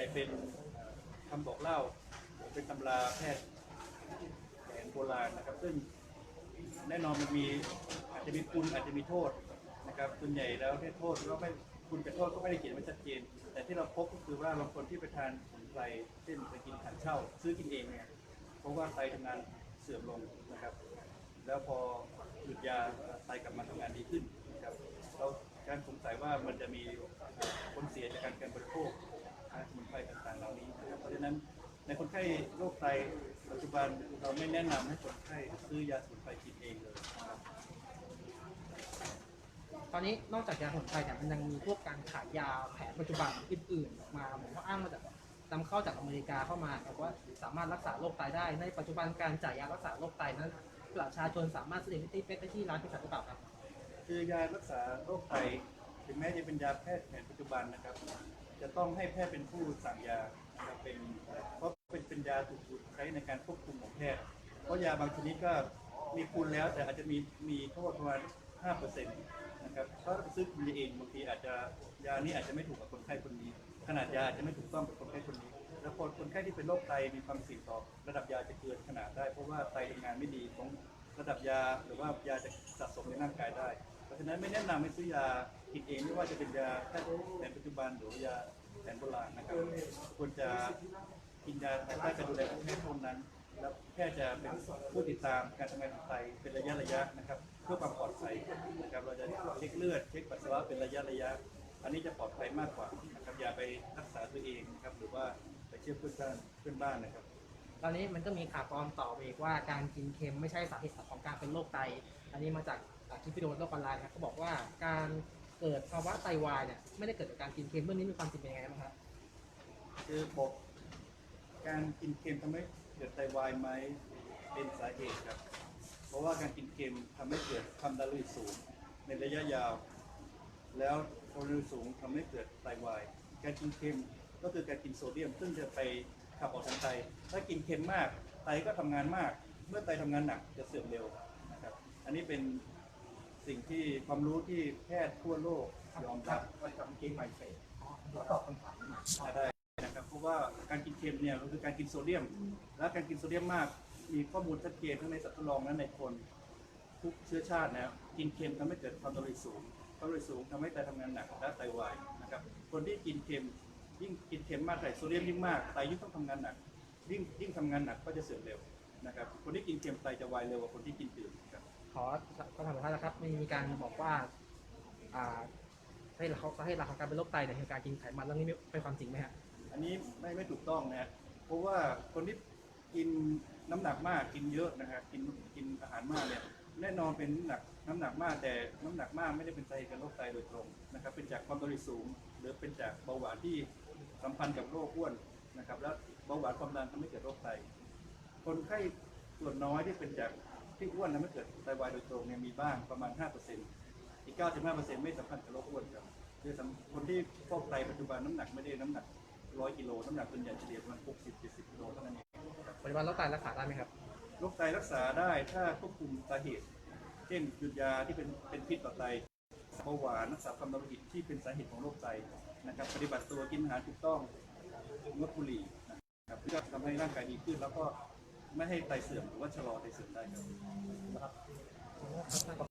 ญ่เป็นคำบอกเล่าเป็นตำราแพทย์แผนโบราณนะครับ ซึ่งแน่นอนมันมีอาจจะมีคุณอาจจะมีโทษนะครับส่วนใหญ่แล้วเนี่ยโทษก็ไม่คุณกับโทษก็ไม่ได้เขียนไว้ชัดเจน แต่ที่เราพบก็คือว่าบางคนที่ไปทานสมุนไพรเช่นไปกินถังเช่า ซื้อกินเองเนี่ยเพราะว่าไตทำงานเสื่อมลงนะครับ แล้วพอหยุดยาไตกลับมาทำงานดีขึ้นนะครับเราการสงสัยว่ามันจะมีผลเสียจากการการบริโภคสมุนไพระนั้นในคนไข้โรคไตปัจจุบันเราไม่แนะนำให้คนไข้ซื้อยาสมุนไพรกินเองเลยนะครับตอนนี้นอกจากยาสมุนไพรเนี่ยมันยังมีพวกการขายยาแผนปัจจุบันอื่นๆออกมาเหมือนว่าอ้างมาจากนำเข้าจากอเมริกาเข้ามาบอกว่าสามารถรักษาโรคไตได้ ในปัจจุบันการจ่ายยารักษาโรคไตนั้นประชาชนสามารถซื้อได้ที่ได้ที่ร้านเภสัชหรือเปล่าครับ คือยารักษาโรคไต ถึงแม้จะเป็นยาแพทย์แผนปัจจุบันนะครับ จะต้องให้แพทย์เป็นผู้สั่งยานะครับเป็นเพราะเป็นเป็นยาถูกใช้ในการควบคุมของแพทย์ เพราะยาบางชนิดก็มีคุณแล้วแต่อาจจะมีมีโทษประมาณ5%นะครับถ้าเราไปซื้อกินเองบางทีอาจจะยานี้อาจจะไม่ถูกกับคนไข้คนนี้ ขนาดยาอาจจะไม่ถูกต้องกับคนไข้คนนี้ แล้วคนคนไข้ที่เป็นโรคไตมีความเสี่ยงต่อระดับยาจะเกินขนาดได้ เพราะว่าไตทำงานไม่ดีของระดับยาหรือว่ายาจะสะสมในร่างกายได้ ราะฉะนั้นไม่แนะนำให้ซื้อยากินเองไม่ว่าจะเป็นยาแพทย์แผนปัจจุบันหรือว่ายาแผนโบราณนะครับควรจะกินยาภายใต้การดูแลของแพทย์เท่านั้น แล้วแพทย์จะเป็นผู้ติดตามการทำงานของไตเป็นระยะระยะนะครับ เพื่อความปลอดภัยนะครับเราจะเช็คเลือดเช็คปัสสาวะเป็นระยะระยะ อันนี้จะปลอดภัยมากกว่านะครับอย่าไปรักษาตัวเองนะครับหรือว่าไปเชื่อเพื่อนบ้านเพื่อนบ้านนะครับ ตอนนี้มันก็มีข่าวปลอมต่อไปอีกว่าการกินเค็มไม่ใช่สาเหตุของการเป็นโรคไต อันนี้มาจาก อ่าคลิปวิดีโอโลกออนไลน์นะครับเขาบอกว่าการเกิดภาวะไตวายเนี่ยไม่ได้เกิดจากการกินเค็มเรื่องนี้มีความจริงเป็นยังไงบ้างครับคือบอกการกินเค็มทำให้เกิดไตวายไหมเป็นสาเหตุครับ เพราะว่าการกินเค็มทำให้เกิดความดันโลหิตสูง ในระยะยาว แล้วความดันโลหิตสูงทำให้เกิดไตวาย การกินเค็มก็คือการกินโซเดียม ซึ่งจะไปขับออกทางไต ถ้ากินเค็มมากไตก็ทำงานมาก เมื่อไตทำงานหนักจะเสื่อมเร็วนะครับ อันนี้เป็น สิ่งที่ความรู้ที่แพทย์ทั่วโลกยอมรับว่าจะเมื่อกี้ไม่เสร็จตอบคำถามมาได้นะครับเพราะว่าการกินเค็มเนี่ยก็คือการกินโซเดียม และการกินโซเดียมมาก มีข้อมูลชัดเจนทั้งในสัตว์ทดลองและในคนทุกเชื้อชาตินะครับกินเค็มทำให้เกิดความดันโลหิตสูงความดันโลหิตสูงทำให้ไตทำงานหนักและไตวายนะครับคนที่กินเค็มยิ่งกินเค็มมากไตโซเดียมยิ่งมากไตยิ่งต้องทำงานหนักยิ่งยิ่งทำงานหนักก็จะเสื่อมเร็วนะครับคนที่กินเค็มไตจะวายเร็วกว่าคนที่กินจืด ขอขอถามท่านนะครับมีมีการบอกว่าอ่าให้เขาให้หลักการเป็นโรคไตเนี่ยคือการกินไขมันเรื่องนี้เป็นความจริงไหมฮะอันนี้ไม่ไม่ถูกต้องนะเพราะว่าคนที่กินน้ำหนักมากกินเยอะนะฮะกินกินอาหารมากเนี่ยแน่นอนเป็นน้ำหนักน้ำหนักมากแต่น้ำหนักมากไม่ได้เป็นสาเหตุของโรคไตโดยตรงนะครับเป็นจากความดันโลหิตสูง หรือเป็นจากเบาหวานที่สัมพันธ์กับโรคอ้วนนะครับแล้วเบาหวานความดันทำให้เกิดโรคไตคนไข้ส่วนน้อยที่เป็นจาก ที่อ้วนทำให้เกิดไตวายโดยตรงเนี่ยมีบ้างประมาณ 5%อีก 95%ไม่สัมพันธ์กับโรคอ้วนครับคือสำคนที่ฟอกไตปัจจุบันน้ำหนักไม่ได้น้ำหนักร้อยกิโลน้ำหนักส่วนใหญ่เฉลี่ยประมาณ60 70กิโลเท่านั้นเองครับปัจจุบันโรคไตรักษาได้ไหมครับโรคไตรักษาได้ถ้าควบคุมสาเหตุ เช่นหยุดยาที่เป็นเป็นพิษต่อไตเบาหวานรักษาความดันโลหิตที่เป็นสาเหตุของโรคไตนะครับ ปฏิบัติตัวกินอาหารถูกต้องงดบุหรี่นะครับเพื่อทำให้ร่างกายดีขึ้นแล้วก็ ไม่ให้ไตเสื่อมหรือว่าชะลอไตเสื่อมได้ครับ